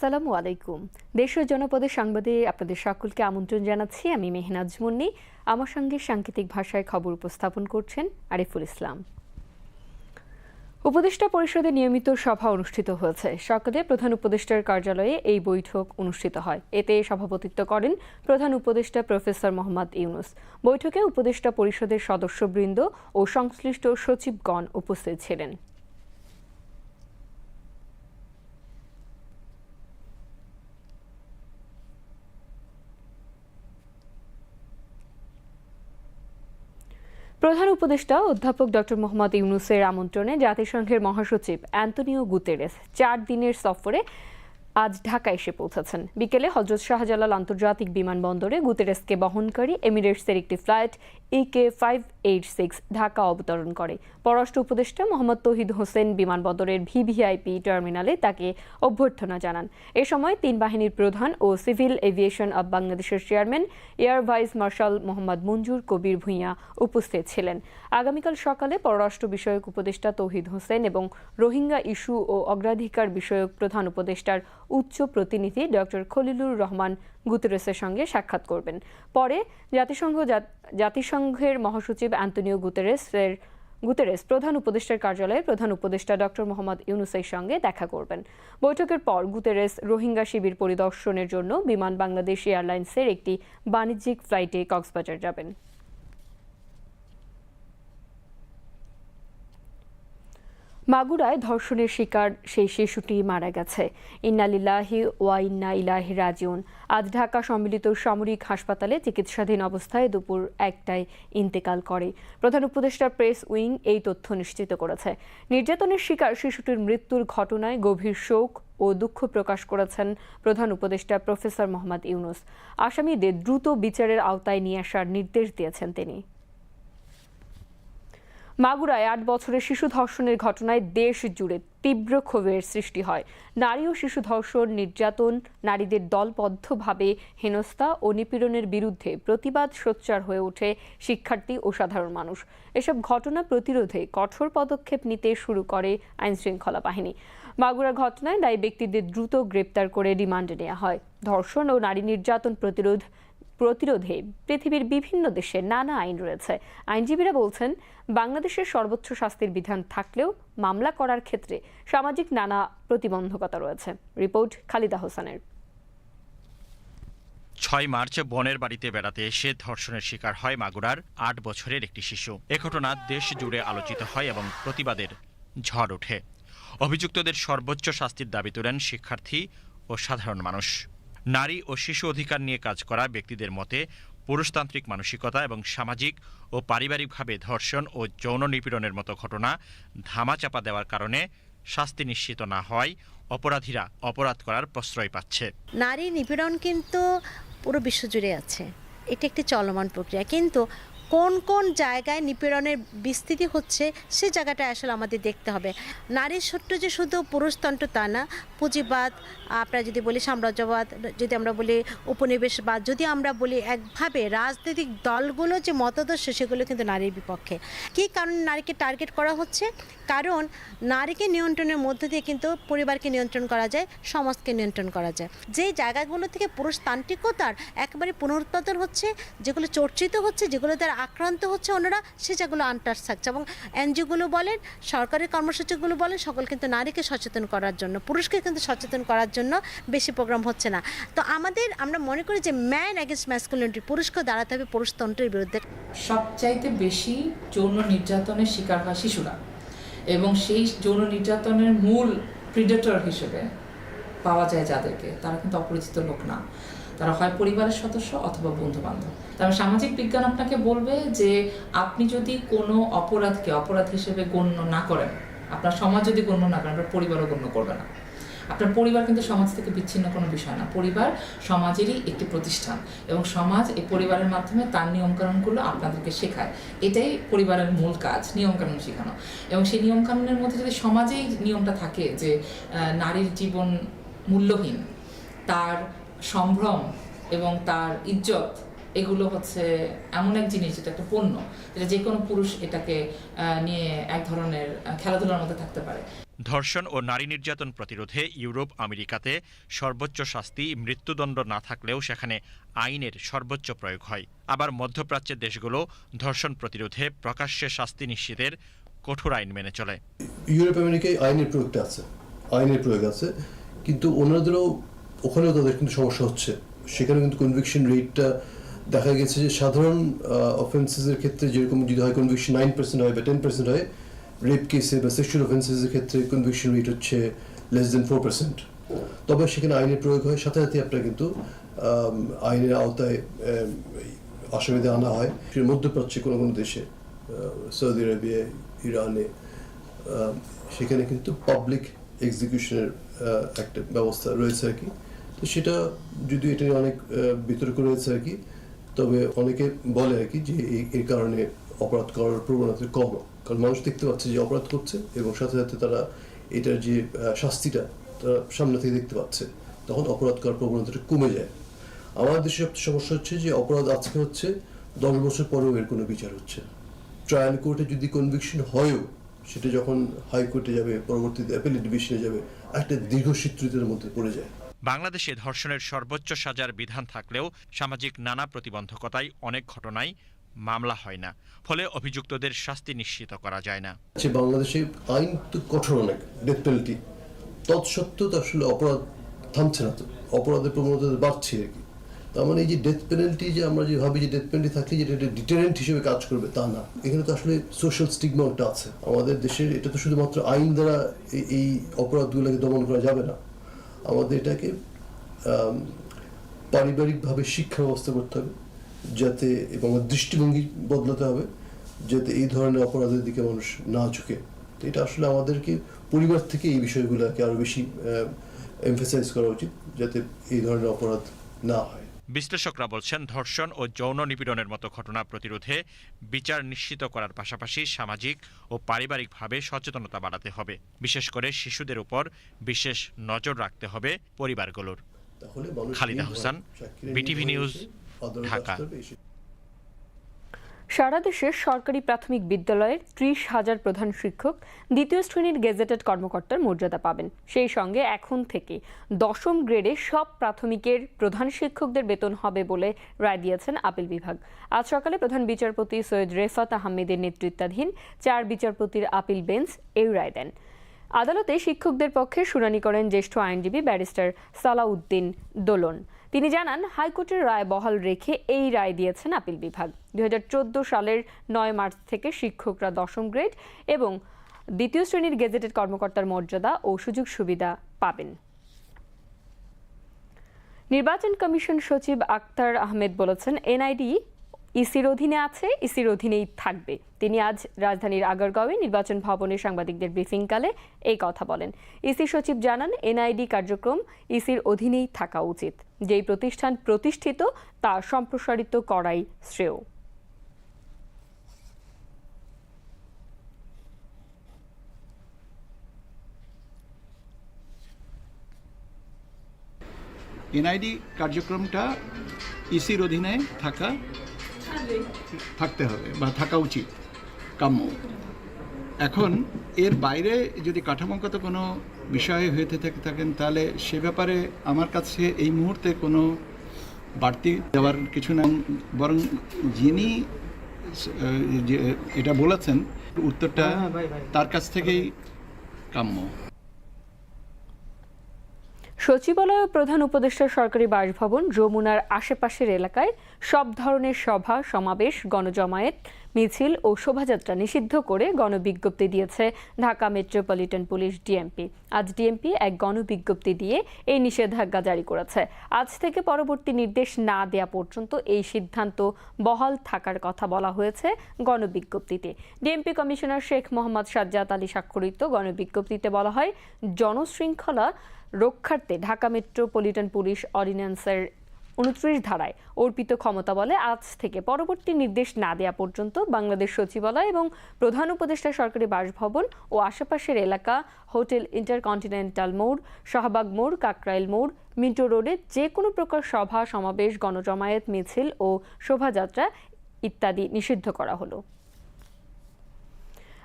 আসসালামু আলাইকুম। দেশের জনপদে সংবাদে আপনাদের সকলকে আমন্ত্রণ জানাচ্ছি। আমি মেহনাজ মুন্নি। আমার সঙ্গে সাংকেতিক ভাষায় খবর উপস্থাপন করছেন আরিফুল ইসলাম। উপদেষ্টা পরিষদের নিয়মিত সভা অনুষ্ঠিত হয়েছে। সকালে প্রধান উপদেষ্টার কার্যালয়ে এই বৈঠক অনুষ্ঠিত হয়। এতে সভাপতিত্ব করেন প্রধান উপদেষ্টা প্রফেসর মোহাম্মদ ইউনুস। বৈঠকে উপদেষ্টা পরিষদের সদস্যবৃন্দ ও সংশ্লিষ্ট সচিবগণ উপস্থিত ছিলেন। প্রধান উপদেষ্টা অধ্যাপক ডক্টর মোহাম্মদ ইউনুসের আমন্ত্রণে জাতিসংঘের মহাসচিব অ্যান্তনিও গুতেরেস চার দিনের সফরে আজ ঢাকা এসে পৌঁছেছেন। বিকেলে হজরত শাহজালাল আন্তর্জাতিক বিমানবন্দরে গুতেরেসকে বহনকারী এমিরেটসের একটি flight E K five eight six Dhaka অবতরণ করে। পররাষ্ট্র উপদেষ্টা মোহাম্মদ তহিদ হোসেন বিমানবন্দরের ভিভিআইপি টার্মিনালে তাকে অভ্যর্থনা জানান। এ সময় তিন বাহিনীর প্রধান ও সিভিল এভিয়েশন অব বাংলাদেশের chairman, air vice marshal Mohammad Manzur Kabir Bhuiyan উপস্থিত ছিলেন। আগামীকাল সকালে পররাষ্ট্র বিষয়ক উপদেষ্টা তৌহিদ হোসেন এবং রোহিঙ্গা ইস্যু ও অগ্রাধিকার বিষয়ক প্রধান উপদেষ্টার উচ্চ প্রতিনিধি ডক্টর খলিলুর রহমান গুতেরেসের সঙ্গে সাক্ষাৎ করবেন। পরে জাতিসংঘ জাতিসংঘের মহাসচিব অ্যান্তনিও গুতেরেসের গুতেরেস প্রধান উপদেষ্টার কার্যালয়ে প্রধান উপদেষ্টা ডক্টর মোহাম্মদ ইউনুসের সঙ্গে দেখা করবেন। বৈঠকের পর গুতেরেস রোহিঙ্গা শিবির পরিদর্শনের জন্য বিমান বাংলাদেশ এয়ারলাইন্সের একটি বাণিজ্যিক ফ্লাইটে কক্সবাজার যাবেন। মাগুরায় ধর্ষণের শিকার সেই শিশুটি মারা গেছে। ইন্নালিল্লাহি ওয়া ইন্না ইলাহি রাজিউন। আজ ঢাকা সম্মিলিত সামরিক হাসপাতালে চিকিৎসাধীন অবস্থায় দুপুর একটায় ইন্তেকাল করে। প্রধান উপদেষ্টা প্রেস উইং এই তথ্য নিশ্চিত করেছে। নির্যাতনের শিকার শিশুটির মৃত্যুর ঘটনায় গভীর শোক ও দুঃখ প্রকাশ করেছেন প্রধান উপদেষ্টা প্রফেসর মোহাম্মদ ইউনুস। আসামিদের দ্রুত বিচারের আওতায় নিয়ে আসার নির্দেশ দিয়েছেন তিনি। মাগুরায় আট বছরের শিশু ধর্ষণের ঘটনায় দেশ জুড়ে তীব্র ক্ষোভের সৃষ্টি হয়। নারী ও শিশু ধর্ষণ, নির্যাতন, নারীদের দলবদ্ধভাবে হেনস্থা ও নিপীড়নের বিরুদ্ধে প্রতিবাদ সোচ্চার হয়ে ওঠে শিক্ষার্থী ও সাধারণ মানুষ। এসব ঘটনা প্রতিরোধে কঠোর পদক্ষেপ নিতে শুরু করে আইনশৃঙ্খলা বাহিনী। মাগুরা ঘটনায় দায়ী ব্যক্তিদের দ্রুত গ্রেপ্তার করে রিমান্ডে নেওয়া হয়। ধর্ষণ ও নারী নির্যাতন প্রতিরোধ প্রতিরোধে পৃথিবীর বিভিন্ন দেশে নানা আইন রয়েছে। আইনজীবীরা বলছেন, বাংলাদেশের সর্বোচ্চ শাস্তির বিধান থাকলেও মামলা করার ক্ষেত্রে সামাজিক নানা প্রতিবন্ধকতা রয়েছে। রিপোর্ট খালিদা হোসেনের। ছয় মার্চ বনের বাড়িতে বেড়াতে এসে ধর্ষণের শিকার হয় মাগুরার আট বছরের একটি শিশু। এ ঘটনা দেশ জুড়ে আলোচিত হয় এবং প্রতিবাদের ঝড় ওঠে। অভিযুক্তদের সর্বোচ্চ শাস্তির দাবি তোলেন শিক্ষার্থী ও সাধারণ মানুষ। নারী ও শিশু অধিকার নিয়ে কাজ করা ব্যক্তিদের মতে পুরুষতান্ত্রিক মানসিকতা এবং সামাজিক ও পারিবারিকভাবে ধর্ষণ ও যৌন নিপীড়নের মতো ঘটনা ধামাচাপা দেওয়ার কারণে শাস্তি নিশ্চিত না হয় অপরাধীরা অপরাধ করার প্রশ্রয় পাচ্ছে। নারী নিপীড়ন কিন্তু পুরো বিশ্বজুড়ে আছে। এটি একটি চলমান প্রক্রিয়া। কিন্তু কোন কোন জায়গায় নিপীড়নের বিস্তৃতি হচ্ছে, সে জায়গাটা আসলে আমাদের দেখতে হবে। নারীর সত্য যে শুধু পুরুষতন্ত্র তা না, পুঁজিবাদ, আপনারা যদি বলি সাম্রাজ্যবাদ, যদি আমরা বলি উপনিবেশবাদ যদি আমরা বলি একভাবে রাজনৈতিক দলগুলো যে মতাদর্শ, সেগুলো কিন্তু নারীর বিপক্ষে। কী কারণে নারীকে টার্গেট করা হচ্ছে? কারণ নারীকে নিয়ন্ত্রণের মধ্য দিয়ে কিন্তু পরিবারকে নিয়ন্ত্রণ করা যায়, সমাজকে নিয়ন্ত্রণ করা যায়। যে জায়গাগুলো থেকে পুরুষতান্ত্রিকতার একেবারে পুনরুৎপাদন হচ্ছে, যেগুলো চর্চিত হচ্ছে, যেগুলো দ্বারা আক্রান্ত হচ্ছে ওনারা সে যেগুলো আনটাচ থাকছে এবং এনজিওগুলো বলেন, সরকারি কর্মসূচিগুলো বলেন, সকল কিন্তু নারীকে সচেতন করার জন্য, পুরুষকে কিন্তু সচেতন করার জন্য বেশি প্রোগ্রাম হচ্ছে না। তো আমাদের, আমরা মনে করি যে ম্যান অ্যাগেন্স্ট ম্যাসকুলিনিটি পুরুষকে দাঁড়াতে হবে পুরুষতন্ত্রের বিরুদ্ধে। সবচাইতে বেশি যৌন নির্যাতনের শিকার হয় শিশুরা। এবং সেই যৌন নির্যাতনের মূল প্রিডেটর হিসেবে পাওয়া যায় যাদেরকে। তারা কিন্তু অপরিচিত লোক না। তারা হয় পরিবারের সদস্য অথবা বন্ধু বান্ধব তবে সামাজিক বিজ্ঞান আপনাকে বলবে যে আপনি যদি কোনো অপরাধকে অপরাধ হিসেবে গণ্য না করেন, আপনার সমাজ যদি গণ্য না করেন, আপনার পরিবারও গণ্য করবে না। আপনার পরিবার কিন্তু সমাজ থেকে বিচ্ছিন্ন কোনো বিষয় না। পরিবার সমাজেরই একটি প্রতিষ্ঠান এবং সমাজ এই পরিবারের মাধ্যমে তার নিয়মকানুনগুলো আপনাদেরকে শেখায়। এটাই পরিবারের মূল কাজ, নিয়মকানুন শেখানো। এবং সেই নিয়মকানুনের মধ্যে যদি সমাজেই নিয়মটা থাকে যে নারীর জীবন মূল্যহীন, তার সম্ভ্রম এবং তার ইজ্জত এগুলো হচ্ছে এমন এক জিনিস যেটা একটা পণ্য যেটা যে কোনো পুরুষ এটাকে নিয়ে এক ধরনের খেলাধুলার মধ্যে থাকতে পারে। ধর্ষণ ও নারী নির্যাতন প্রতিরোধে ইউরোপ আমেরিকাতে সর্বোচ্চ শাস্তি মৃত্যুদণ্ড না থাকলেও সেখানে আইনের সর্বোচ্চ প্রয়োগ হয়। আবার মধ্যপ্রাচ্যের দেশগুলো ধর্ষণ প্রতিরোধে প্রকাশ্যে শাস্তি নিশ্চিতের কঠোর আইন মেনে চলে। ইউরোপ আমেরিকায় আইনের প্রয়োগটা আছে আইনের প্রয়োগ আছে কিন্তু ওনাদেরও ওখানেও তাদের কিন্তু সমস্যা হচ্ছে। সেখানে কিন্তু কনভিকশন রেটটা দেখা গেছে যে সাধারণ অফেন্সেসের ক্ষেত্রে যেরকম যদি হয় কনভিকশন নাইন পার্সেন্ট হয় বা টেন পার্সেন্ট হয় রেপ কেসে বা সেক্সুয়াল অফেন্সেসের ক্ষেত্রে কনভিকশন রেট হচ্ছে লেস দেন ফোর পার্সেন্ট তবে সেখানে আইনের প্রয়োগ হয়, সাথে সাথে আপনার কিন্তু আইনের আওতায় আসামিদের আনা হয়। মধ্যপ্রাচ্যে কোনো কোনো দেশে সৌদি আরবিয়া ইরানে সেখানে কিন্তু পাবলিক এক্সিকিউশনের একটা ব্যবস্থা রয়েছে আর কি। তো সেটা যদি এটা অনেক বিতর্ক রয়েছে আর কি, তবে অনেকে বলে আর কি যে এই এর কারণে অপরাধ করার প্রবণতা কম। কারণ মানুষ দেখতে পাচ্ছে যে অপরাধ করছে এবং সাথে সাথে তারা এটার যে শাস্তিটা তারা সামনে থেকে দেখতে পাচ্ছে, তখন অপরাধ করার প্রবণতাটা কমে যায়। আমাদের দেশে সবচেয়ে সমস্যা হচ্ছে যে অপরাধ আজকে হচ্ছে দশ বছর পরেও এর কোনো বিচার হচ্ছে ট্রায়াল কোর্টে যদি কনভিকশন হয়ও, সেটা যখন হাইকোর্টে যাবে, পরবর্তীতে অ্যাপেলেট ডিভিশনে যাবে, একটা দীর্ঘসূত্রিতার মধ্যে পড়ে যায়। বাংলাদেশে ধর্ষণের সর্বোচ্চ সাজার বিধান থাকলেও সামাজিক নানা প্রতিবন্ধকতায় অনেক ঘটনায় মামলা হয় না। ফলে অভিযুক্তদের শাস্তি নিশ্চিত করা যায় না। বাংলাদেশে আইন তো কঠোর অনেক ডেথ পেনাল্টি তৎসত্ত্বেও তো আসলে অপরাধ থামছে না, তো অপরাধের প্রবণতা বাড়ছে আর কি। তার মানে এই যে ডেথ পেনাল্টি যে আমরা যে ভাবি যে ডেথ পেনাল্টি থাকলে যেটা একটা ডিটারেন্ট হিসেবে কাজ করবে, তা না। এখানে তো আসলে সোশ্যাল স্টিগমা একটা আছে। আমাদের দেশের এটা তো শুধুমাত্র আইন দ্বারা এই অপরাধগুলোকে দমন করা যাবে না। আমাদের এটাকে পারিবারিকভাবে শিক্ষা ব্যবস্থা করতে হবে, যাতে, এবং দৃষ্টিভঙ্গি বদলাতে হবে, যাতে এই ধরনের অপরাধের দিকে মানুষ না ঝুঁকে। তো এটা আসলে আমাদেরকে, পরিবার থেকে এই বিষয়গুলোকে আরও বেশি এমফেসাইজ করা উচিত, যাতে এই ধরনের অপরাধ না হয়। বিশ্লেষকরা বলছেন ধর্ষণ ও যৌন নিপীড়নের মতো ঘটনা প্রতিরোধে বিচার নিশ্চিত করার পাশাপাশি সামাজিক ও পারিবারিকভাবে সচেতনতা বাড়াতে হবে। বিশেষ করে শিশুদের উপর বিশেষ নজর রাখতে হবে পরিবারগুলোর। Khalida Hossain, BTV news, Dhaka. সারা দেশের সরকারি প্রাথমিক বিদ্যালয়ের ত্রিশ হাজার প্রধান শিক্ষক দ্বিতীয় শ্রেণির গেজেটেড কর্মকর্তার মর্যাদা পাবেন। সেই সঙ্গে এখন থেকে দশম গ্রেডে সব প্রাথমিকের প্রধান শিক্ষকদের বেতন হবে বলে রায় দিয়েছেন আপিল বিভাগ। আজ সকালে প্রধান বিচারপতি সৈয়দ রেফাত আহমেদের নেতৃত্বাধীন চার বিচারপতির আপিল বেঞ্চ এই রায় দেন। আদালতে শিক্ষকদের পক্ষে শুনানি করেন জ্যেষ্ঠ আইনজীবী ব্যারিস্টার সালাউদ্দিন দোলন। তিনি জানান, হাইকোর্টের রায় বহাল রেখে এই রায় দিয়েছেন আপিল বিভাগ। দু হাজার চোদ্দ সালের নয় মার্চ থেকে শিক্ষকরা দশম গ্রেড এবং দ্বিতীয় শ্রেণির গেজেটেড কর্মকর্তার মর্যাদা ও সুযোগ সুবিধা পাবেন। নির্বাচন কমিশন সচিব আক্তার আহমেদ বলেছেন, এনআইডি ইসির অধীনে আছে, ইসির অধীনেই থাকবে। তিনি আজ রাজধানীর আগারগাঁওয়ে নির্বাচন ভবনে সাংবাদিকদের ব্রিফিংকালে এই কথা বলেন। ইসি সচিব জানান, এনআইডি কার্যক্রম ইসির অধীনেই থাকা উচিত। যেই প্রতিষ্ঠান প্রতিষ্ঠিত, তা সম্প্রসারিত করাই শ্রেয়। এনআইডি কার্যক্রমটা ইসির অধীনে থাকা থাকতে হবে বা থাকা উচিত কাম্য। এখন এর বাইরে যদি কাঠামোগত কোনো বিষয় হয়ে থেকে থাকেন তাহলে সে ব্যাপারে আমার কাছে এই মুহূর্তে কোনো বাড়তি দেওয়ার কিছু না বরং যিনি এটা বলেছেন উত্তরটা তার কাছ থেকেই কাম্য। সচিবালয় প্রধান উপদেষ্টা সরকারি বাসভবন যমুনার আশেপাশের এলাকায় সব ধরনের সভা সমাবেশ গণজমায়েত মিছিল ও শোভাযাত্রা নিষিদ্ধ করে গণবিজ্ঞপ্তি দিয়েছে ঢাকা মেট্রোপলিটন পুলিশ ডিএমপি। আজ ডিএমপি এক গণবিজ্ঞপ্তি দিয়ে এই নিষেধাজ্ঞা জারি করেছে। আজ থেকে পরবর্তী নির্দেশ না দেয়া পর্যন্ত এই সিদ্ধান্ত বহাল থাকার কথা বলা হয়েছে গণবিজ্ঞপ্তিতে। ডিএমপি কমিশনার শেখ মোহাম্মদ সাজ্জাদ আলী স্বাক্ষরিত গণবিজ্ঞপ্তিতে বলা হয়, জনশৃঙ্খলা রক্ষার্থে ঢাকা মেট্রোপলিটন পুলিশ অর্ডিন্যান্সের উনত্রিশ ধারায় অর্পিত ক্ষমতা বলে আজ থেকে পরবর্তী নির্দেশ না দেয়া পর্যন্ত বাংলাদেশ সচিবালয় এবং প্রধান উপদেষ্টা সরকারি বাসভবন ও আশেপাশের এলাকা, হোটেল ইন্টারকন্টিনেন্টাল মোড়, শাহবাগ মোড়, কাকরাইল মোড়, মিন্টো রোডে যে কোনো প্রকার সভা, সমাবেশ, গণজমায়েত, মিছিল ও শোভাযাত্রা ইত্যাদি নিষিদ্ধ করা হলো।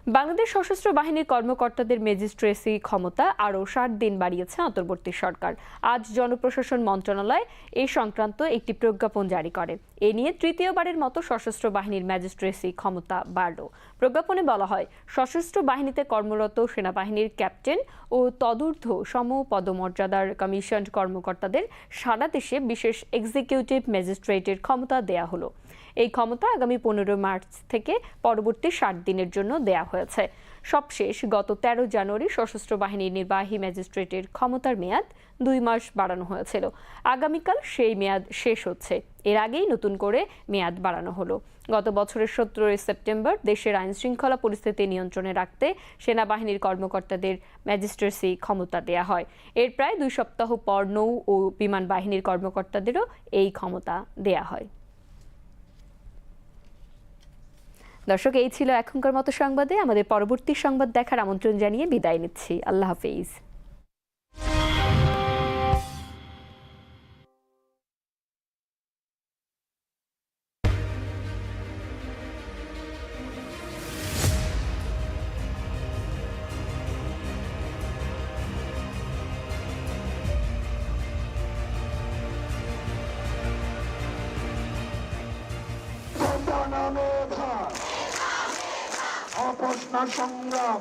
বাংলাদেশ সশস্ত্র বাহিনীর কর্মকর্তাদের ম্যাজিস্ট্রেসি ক্ষমতা আরও ষাট দিন বাড়িয়েছে অন্তর্বর্তী সরকার। আজ জনপ্রশাসন মন্ত্রণালয় এই সংক্রান্ত একটি প্রজ্ঞাপন জারি করে। এ নিয়ে তৃতীয়বারের মতো সশস্ত্র বাহিনীর ম্যাজিস্ট্রেসি ক্ষমতা বাড়ল। প্রজ্ঞাপনে বলা হয়, সশস্ত্র বাহিনীতে কর্মরত সেনাবাহিনীর ক্যাপ্টেন ও তদূর্ধ্ব সম পদমর্যাদার কমিশন কর্মকর্তাদের সারা দেশে বিশেষ এক্সিকিউটিভ ম্যাজিস্ট্রেটের ক্ষমতা দেয়া হলো। এই ক্ষমতা আগামী পনেরো মার্চ থেকে পরবর্তী ষাট দিনের জন্য দেয়া হয়েছে। সবশেষ গত তেরো জানুয়ারি সশস্ত্র বাহিনীর নির্বাহী ম্যাজিস্ট্রেটের ক্ষমতার মেয়াদ দুই মাস বাড়ানো হয়েছিল। আগামীকাল সেই মেয়াদ শেষ হচ্ছে। এর আগেই নতুন করে মেয়াদ বাড়ানো হলো। গত বছরের সতেরোই সেপ্টেম্বর দেশের আইন শৃঙ্খলা পরিস্থিতি নিয়ন্ত্রণে রাখতে সেনাবাহিনীর কর্মকর্তাদের ম্যাজিস্ট্রেসি ক্ষমতা দেয়া হয়। এর প্রায় দুই সপ্তাহ পর নৌ ও বিমান বাহিনীর কর্মকর্তাদেরও এই ক্ষমতা দেয়া হয়। দর্শক, এই ছিল এখনকার মতো সংবাদে। আমাদের পরবর্তী সংবাদ দেখার আমন্ত্রণ জানিয়ে বিদায় নিচ্ছি। আল্লাহ হাফিজ। অপসনা সংগ্রাম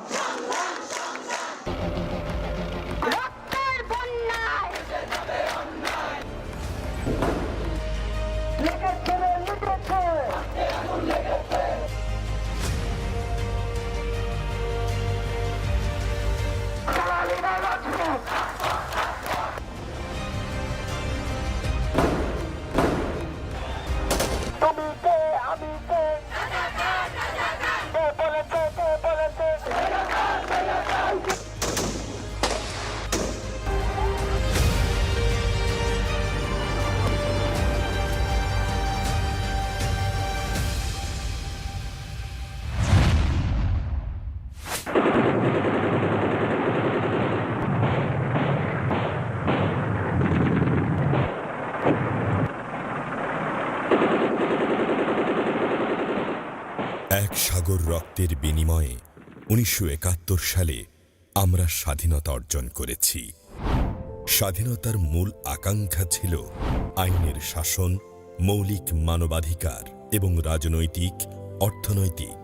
এক সাগর রক্তের বিনিময়ে উনিশশো একাত্তর সালে আমরা স্বাধীনতা অর্জন করেছি। স্বাধীনতার মূল আকাঙ্ক্ষা ছিল আইনের শাসন, মৌলিক মানবাধিকার এবং রাজনৈতিক, অর্থনৈতিক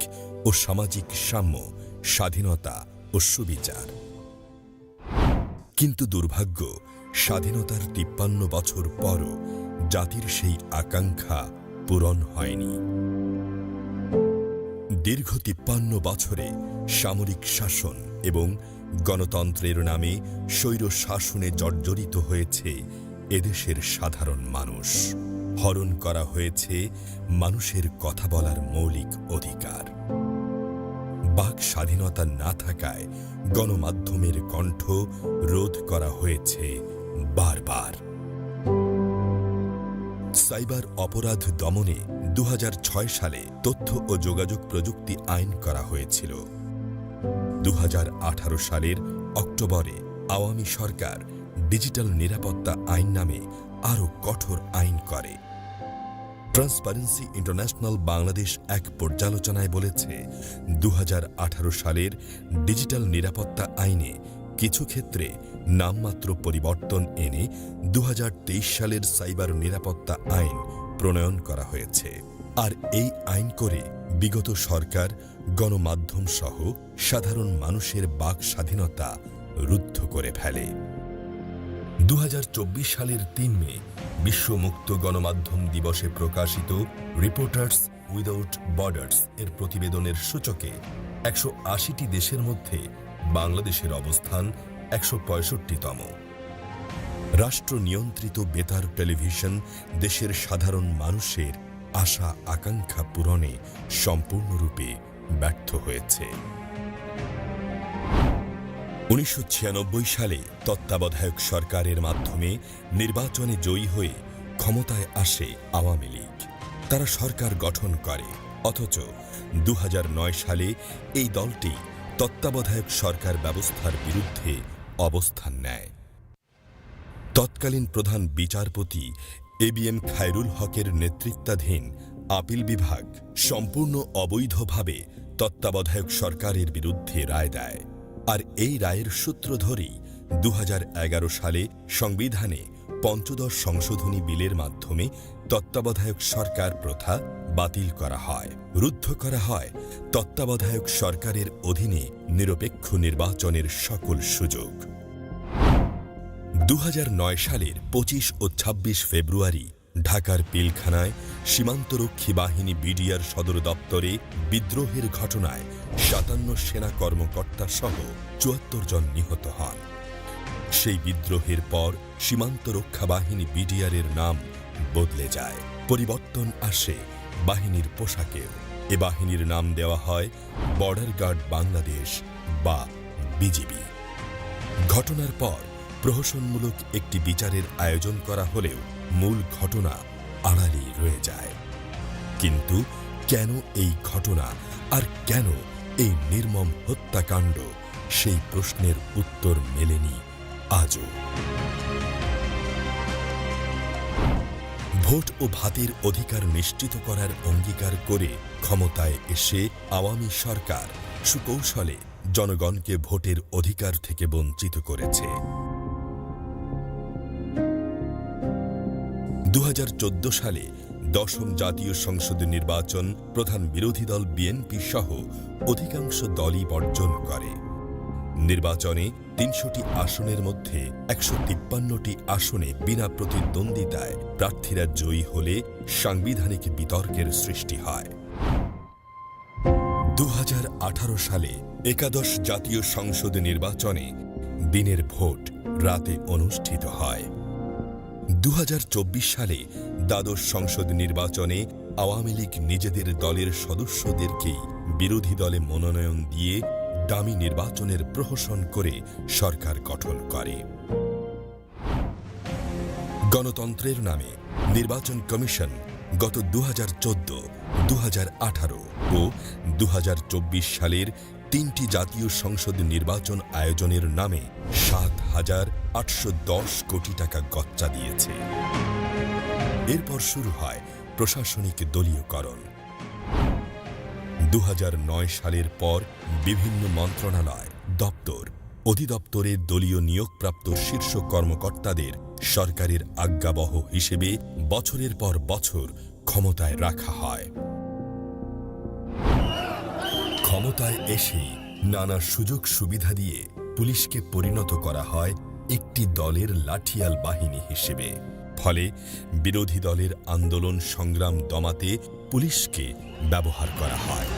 ও সামাজিক সাম্য, স্বাধীনতা ও সুবিচার। কিন্তু দুর্ভাগ্য, স্বাধীনতার তিপ্পান্ন বছর পরও জাতির সেই আকাঙ্ক্ষা পূরণ হয়নি। দীর্ঘ তিপ্পান্ন বছরে সামরিক শাসন এবং গণতন্ত্রের নামে স্বৈর শাসনে জর্জরিত হয়েছে এদেশের সাধারণ মানুষ। হরণ করা হয়েছে মানুষের কথা বলার মৌলিক অধিকার। বাক স্বাধীনতা না থাকায় গণমাধ্যমের কণ্ঠ রোধ করা হয়েছে বারবার। সাইবার অপরাধ দমনে দু হাজার ছয় সালে তথ্য ও যোগাযোগ প্রযুক্তি আইন করা হয়েছিল। দু হাজার আঠারো সালের অক্টোবরে আওয়ামী সরকার ডিজিটাল নিরাপত্তা আইন নামে আরও কঠোর আইন করে। ট্রান্সপারেন্সি ইন্টারন্যাশনাল বাংলাদেশ এক পর্যালোচনায় বলেছে দু হাজার আঠারো সালের ডিজিটাল নিরাপত্তা আইনে কিছু ক্ষেত্রে নামমাত্র পরিবর্তন এনে দু হাজার তেইশ সালের সাইবার নিরাপত্তা আইন প্রণয়ন করা হয়েছে। আর এই আইন করে বিগত সরকার, গণমাধ্যম সহ সাধারণ মানুষের বাক স্বাধীনতা রুদ্ধ করে ফেলে। দু হাজার চব্বিশ সালের তিন মে বিশ্ব মুক্ত গণমাধ্যম দিবসে প্রকাশিত রিপোর্টার্স উইদাউট বর্ডার্স এর প্রতিবেদনের সূচকে একশো দেশের মধ্যে বাংলাদেশের অবস্থান একশো পঁয়ষট্টিতম। রাষ্ট্র নিয়ন্ত্রিত বেতার টেলিভিশন দেশের সাধারণ মানুষের আশা আকাঙ্ক্ষা পূরণে সম্পূর্ণরূপে ব্যর্থ হয়েছে। উনিশশো ছিয়ানব্বই সালে তত্ত্বাবধায়ক সরকারের মাধ্যমে নির্বাচনে জয়ী হয়ে ক্ষমতায় আসে আওয়ামী লীগ। তারা সরকার গঠন করে, অথচ দু হাজার নয় সালে এই দলটি তত্ত্বাবধায়ক সরকার ব্যবস্থার বিরুদ্ধে অবস্থান নেয়। তৎকালীন প্রধান বিচারপতি এ বি এম খায়রুল হকের নেতৃত্বাধীন আপিল বিভাগ সম্পূর্ণ অবৈধভাবে তত্ত্বাবধায়ক সরকারের বিরুদ্ধে রায় দেয়। আর এই রায়ের সূত্র ধরেই দু হাজার এগারো সালে সংবিধানে পঞ্চদশ সংশোধনী বিলের মাধ্যমে তত্ত্বাবধায়ক সরকার প্রথা বাতিল করা হয়, রুদ্ধ করা হয়। তত্ত্বাবধায়ক সরকারের অধীনে নিরপেক্ষ নির্বাচনের সকল সুযোগ। দু হাজার নয় সালের পঁচিশ ও ২৬ ফেব্রুয়ারি ঢাকার পিলখানায় সীমান্তরক্ষী বাহিনী বিডিআর সদর দপ্তরে বিদ্রোহের ঘটনায় সাতান্ন সেনা কর্মকর্তা সহ চুয়াত্তর জন নিহত হন। সেই বিদ্রোহের পর সীমান্ত রক্ষা বাহিনী বিডিআরের নাম বদলে যায়। পরিবর্তন আসে বাহিনীর পোশাকেও। এ বাহিনীর নাম দেওয়া হয় বর্ডার গার্ড বাংলাদেশ বা বিজিবি। ঘটনার পর প্রহসনমূলক একটি বিচারের আয়োজন করা হলেও মূল ঘটনা আড়ালেই রয়ে যায়। কিন্তু কেন এই ঘটনা আর কেন এই নির্মম হত্যাকাণ্ড সেই প্রশ্নের উত্তর মেলেনি আজও। ভোট ও ভাতের অধিকার নিশ্চিত করার অঙ্গীকার করে ক্ষমতায় এসে আওয়ামী সরকার সুকৌশলে জনগণকে ভোটের অধিকার থেকে বঞ্চিত করেছে। দু হাজার চোদ্দ সালে দশম জাতীয় সংসদ নির্বাচন প্রধান বিরোধী দল বিএনপি সহ অধিকাংশ দলই বর্জন করে। নির্বাচনে তিনশোটি আসনের মধ্যে একশো তিপ্পান্নটি আসনে বিনা প্রতিদ্বন্দ্বিতায় প্রার্থীরা জয়ী হলে সাংবিধানিক বিতর্কের সৃষ্টি হয়। দু হাজার আঠারো সালে একাদশ জাতীয় সংসদ নির্বাচনে দিনের ভোট রাতে অনুষ্ঠিত হয়। দু হাজার চব্বিশ সালে দ্বাদশ সংসদ নির্বাচনে আওয়ামী লীগ নিজেদের দলের সদস্যদেরকেই বিরোধী দলে মনোনয়ন দিয়ে দামি নির্বাচনের প্রহসন করে সরকার গঠন করে। গণতন্ত্রের নামে নির্বাচন কমিশন গত দু হাজার চোদ্দ দু ও দু হাজার চব্বিশ সালের তিনটি জাতীয় সংসদ নির্বাচন আয়োজনের নামে সাত হাজার আটশো দশ কোটি টাকা গচ্চা দিয়েছে। এরপর শুরু হয় প্রশাসনিক দলীয়করণ। দু হাজার নয় সালের পর বিভিন্ন মন্ত্রণালয়, দপ্তর, অধিদপ্তরে দলীয় নিয়োগপ্রাপ্ত শীর্ষ কর্মকর্তাদের সরকারের আজ্ঞাবহ হিসেবে বছরের পর বছর ক্ষমতায় রাখা হয়। ক্ষমতায় এসেই নানা সুযোগ সুবিধা দিয়ে পুলিশকে পরিণত করা হয় একটি দলের লাঠিয়াল বাহিনী হিসেবে। ফলে বিরোধী দলের আন্দোলন সংগ্রাম দমাতে পুলিশকে ব্যবহার করা হয়।